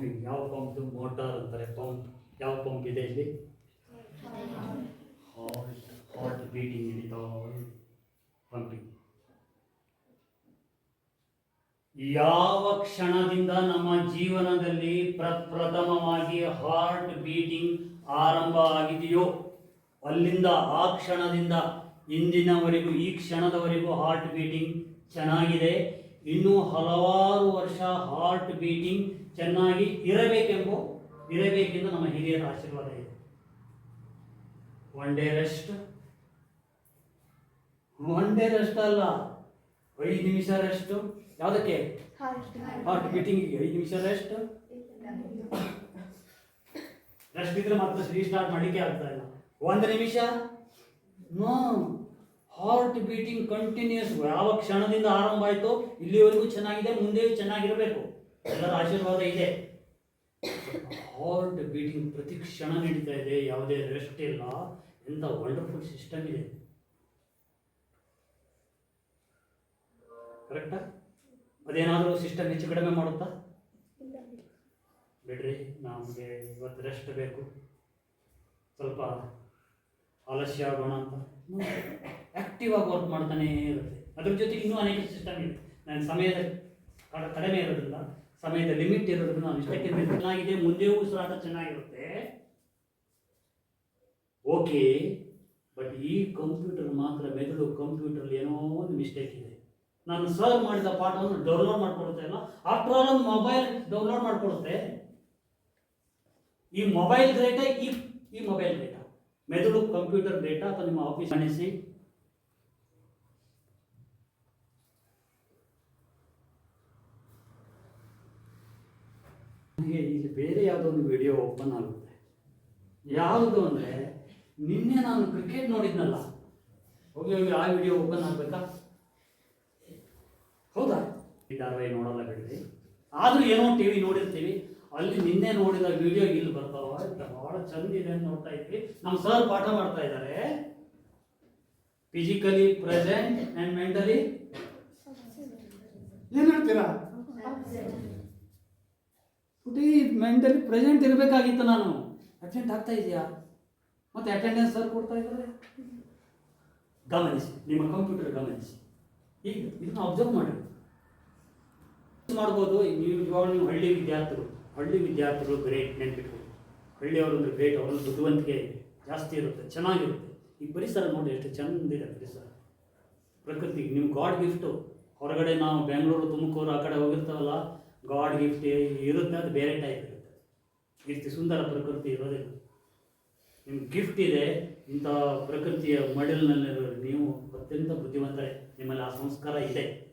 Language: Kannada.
ಪಂಪಿಂಗ್ ಯಾವ ಪಂಪ್ ಮೋಟಾರ್ ಅಂತಾರೆ ಪಂಪ್ ಯಾವ ಪಂಪ್ ಇದೆ ಇಲ್ಲಿ? ಹಾರ್ಟ್ ಬೀಟಿಂಗ್ ಪಂಪಿಂಗ್ ಯಾವ ಕ್ಷಣದಿಂದ ನಮ್ಮ ಜೀವನದಲ್ಲಿ ಪ್ರಪ್ರಥಮವಾಗಿ ಹಾರ್ಟ್ ಬೀಟಿಂಗ್ ಆರಂಭ ಆಗಿದೆಯೋ, ಅಲ್ಲಿಂದ ಆ ಕ್ಷಣದಿಂದ ಇಂದಿನವರೆಗೂ, ಈ ಕ್ಷಣದವರೆಗೂ ಹಾರ್ಟ್ ಬೀಟಿಂಗ್ ಚೆನ್ನಾಗಿದೆ. ಇನ್ನೂ ಹಲವಾರು ವರ್ಷ ಹಾರ್ಟ್ ಬೀಟಿಂಗ್ ಚೆನ್ನಾಗಿ ಇರಬೇಕೆಂಬ ಇರಬೇಕೆಂದು ನಮ್ಮ ಹಿರಿಯರ ಆಶೀರ್ವಾದ ಇದೆ. One day rest one day rest ಅಲ್ಲ ಐದು ನಿಮಿಷ ರೆಸ್ಟ್ ಯಾವುದಕ್ಕೆ? ಹಾರ್ಟ್ ಬೀಟಿಂಗ್ ಐದು ನಿಮಿಷ ರೆಸ್ಟ್ ರೆಸ್ಟ್ ಇದ್ರೆ ಮತ್ತೆ ರೀಸ್ಟಾರ್ಟ್ ಮಾಡಲಿಕ್ಕೆ ಆಗ್ತಾ ಇಲ್ಲ. ಒಂದು ನಿಮಿಷ? ನೋ ಹಾರ್ಟ್ ಬೀಟಿಂಗ್ ಕಂಟಿನ್ಯೂಸ್ ಯಾವ ಕ್ಷಣದಿಂದ ಆರಂಭ ಆಯಿತು ಇಲ್ಲಿವರೆಗೂ ಚೆನ್ನಾಗಿದೆ, ಮುಂದೆಯೂ ಚೆನ್ನಾಗಿರಬೇಕು. ಎಲ್ಲರ ಆಶೀರ್ವಾದ ಇದೆ. ಹಾರ್ಟ್ ಬೀಟಿಂಗ್ ಪ್ರತಿ ಕ್ಷಣ ನಡೀತಾ ಇದೆ, ಯಾವುದೇ ರೆಸ್ಟ್ ಇಲ್ಲ. ಎಂಥ ವಂಡರ್ಫುಲ್ ಸಿಸ್ಟಮ್ ಇದೆ. ಕರೆಕ್ಟಾ ಅದೇನಾದರೂ ಸಿಸ್ಟಮ್ ಹೆಚ್ಚು ಕಡಿಮೆ ಮಾಡುತ್ತಾ? ಬಿಡ್ರಿ, ನಮಗೆ ಇವತ್ತು ರೆಸ್ಟ್ ಬೇಕು. ಸ್ವಲ್ಪ ಆಲಸ್ಯ ಆಗೋಣ ಅಂತ. ಆ್ಯಕ್ಟಿವ್ ಆಗಿ ವರ್ಕ್ ಮಾಡ್ತಾನೇ ಇರುತ್ತೆ. ಅದ್ರ ಜೊತೆಗೆ ಇನ್ನೂ ಅನೇಕ ಸಿಸ್ಟಮ್ ಇದೆ. ನಾನು ಸಮಯದ ಕಡ- ಕಡಿಮೆ ಇರೋದ್ರಿಂದ, ಸಮಯದ ಲಿಮಿಟ್ ಇರೋದ್ರಿಂದ ನಾನು ಇಷ್ಟಕ್ಕೆ ಚೆನ್ನಾಗಿದೆ ಮುಂದೆ ಉಸಿರಾಟ ಚೆನ್ನಾಗಿರುತ್ತೆ. ಓಕೆ ಬಟ್ ಈ ಕಂಪ್ಯೂಟರ್ ಮಾತ್ರ ಮೆದುಳು ಕಂಪ್ಯೂಟರ್ ಏನೋ ಒಂದು ಮಿಸ್ಟೇಕ್ ಇದೆ. ನಾನು ಸರ್ವ್ ಮಾಡಿದ ಪಾಠವನ್ನು ಡೌನ್ಲೋಡ್ ಮಾಡ್ಕೊಡುತ್ತೆ ಅಲ್ಲ ಆಫ್ಟರ್ ಆಲ್ ಒಂದು ಮೊಬೈಲ್ ಡೌನ್ಲೋಡ್ ಮಾಡ್ಕೊಡುತ್ತೆ. ಈ ಮೊಬೈಲ್ ಡೇಟಾ ಈ ಈ ಮೊಬೈಲ್ ಡೇಟಾ ಮೆದುಳು ಕಂಪ್ಯೂಟರ್ ಡೇಟಾ ಅಥವಾ ನಿಮ್ಮ ಆಫೀಸ್ ಗಮನಿಸಿ. ನನಗೆ ಇಲ್ಲಿ ಬೇರೆ ಯಾವುದೋ ಒಂದು ವಿಡಿಯೋ ಓಪನ್ ಆಗುತ್ತೆ. ಯಾವುದು ಅಂದರೆ, ನಿನ್ನೆ ನಾನು ಕ್ರಿಕೆಟ್ ನೋಡಿದ್ನಲ್ಲ. ಹೋಗಿ ಹೋಗಿ ಆ ವಿಡಿಯೋ ಓಪನ್ ಆಗಬೇಕಾ? ಹೌದಾ? ಈ ಧಾರಾವಾಹಿ ನೋಡಲ್ಲ ಬಿಡ್ರಿ. ಆದರೂ ಏನೋ ಟಿ ವಿ ನೋಡಿರ್ತೀವಿ. ಅಲ್ಲಿ ನಿನ್ನೆ ನೋಡಿದ ವಿಡಿಯೋ ಇಲ್ಲಿ ಬರ್ತಾವ. ಬಹಳ ಚಂದ ಇದೆ ಅಂತ ನೋಡ್ತಾ ಇದ್ವಿ. ನಮ್ಮ ಸರ್ ಪಾಠ ಮಾಡ್ತಾ ಇದ್ದಾರೆ ಫಿಸಿಕಲಿ ಪ್ರೆಸೆಂಟ್ ಆ್ಯಂಡ್ ಮೆಂಟಲಿ ಏನು ಹೇಳ್ತೀರಾ? ಪುಟಿ ಮೆಂಟಲಿ ಪ್ರೆಸೆಂಟ್ ಇರಬೇಕಾಗಿತ್ತು ನಾನು. ಅಟೆಂಡ್ ಆಗ್ತಾ ಇದೆಯಾ? ಮತ್ತೆ ಅಟೆಂಡೆನ್ಸ್ ಸರ್ ಕೊಡ್ತಾ ಇದ್ದಾರೆ? ಗಮನಿಸಿ, ನಿಮ್ಮ ಕಂಪ್ಯೂಟರ್ ಗಮನಿಸಿ. ಈಗ ಇದನ್ನ ಅಬ್ಸರ್ವ್ ಮಾಡಿ. ಮಾಡ್ಬೋದು ನೀವು ನೀವು ಹಳ್ಳಿ ವಿದ್ಯಾರ್ಥಿಗಳು. ಹಳ್ಳಿ ವಿದ್ಯಾರ್ಥಿಗಳು ಗ್ರೇಟ್ ನೆನ್ಪಿಟ್ಕೊಳ್ಳಿ ಹಳ್ಳಿಯವರು ಅಂದರೆ ಗ್ರೇಟ್ ಅವರ ಬುದ್ಧಿವಂತಿಕೆ ಜಾಸ್ತಿ ಇರುತ್ತೆ, ಚೆನ್ನಾಗಿರುತ್ತೆ. ಈ ಪರಿಸರ ನೋಡಿ ಎಷ್ಟು ಚಂದಿದೆ ಪರಿಸರ ಪ್ರಕೃತಿ ನಿಮ್ಮ ಗಾಡ್ ಗಿಫ್ಟು ಹೊರಗಡೆ ನಾವು ಬೆಂಗಳೂರು ತುಮಕೂರು ಆ ಕಡೆ ಹೋಗಿರ್ತಾವಲ್ಲ ಗಾಡ್ ಗಿಫ್ಟ್ ಇರುತ್ತೆ ಅದು ಬೇರೆ ಟೈಪ್ ಇರುತ್ತೆ. ಇಷ್ಟು ಸುಂದರ ಪ್ರಕೃತಿ ಇರೋದಿಲ್ಲ. ನಿಮ್ಗೆ ಗಿಫ್ಟ್ ಇದೆ, ಇಂಥ ಪ್ರಕೃತಿಯ ಮಡಿಲಿನಲ್ಲಿರೋ ನೀವು ಅತ್ಯಂತ ಬುದ್ಧಿವಂತರೇ. ನಿಮ್ಮಲ್ಲಿ ಆ ಸಂಸ್ಕಾರ ಇದೆ.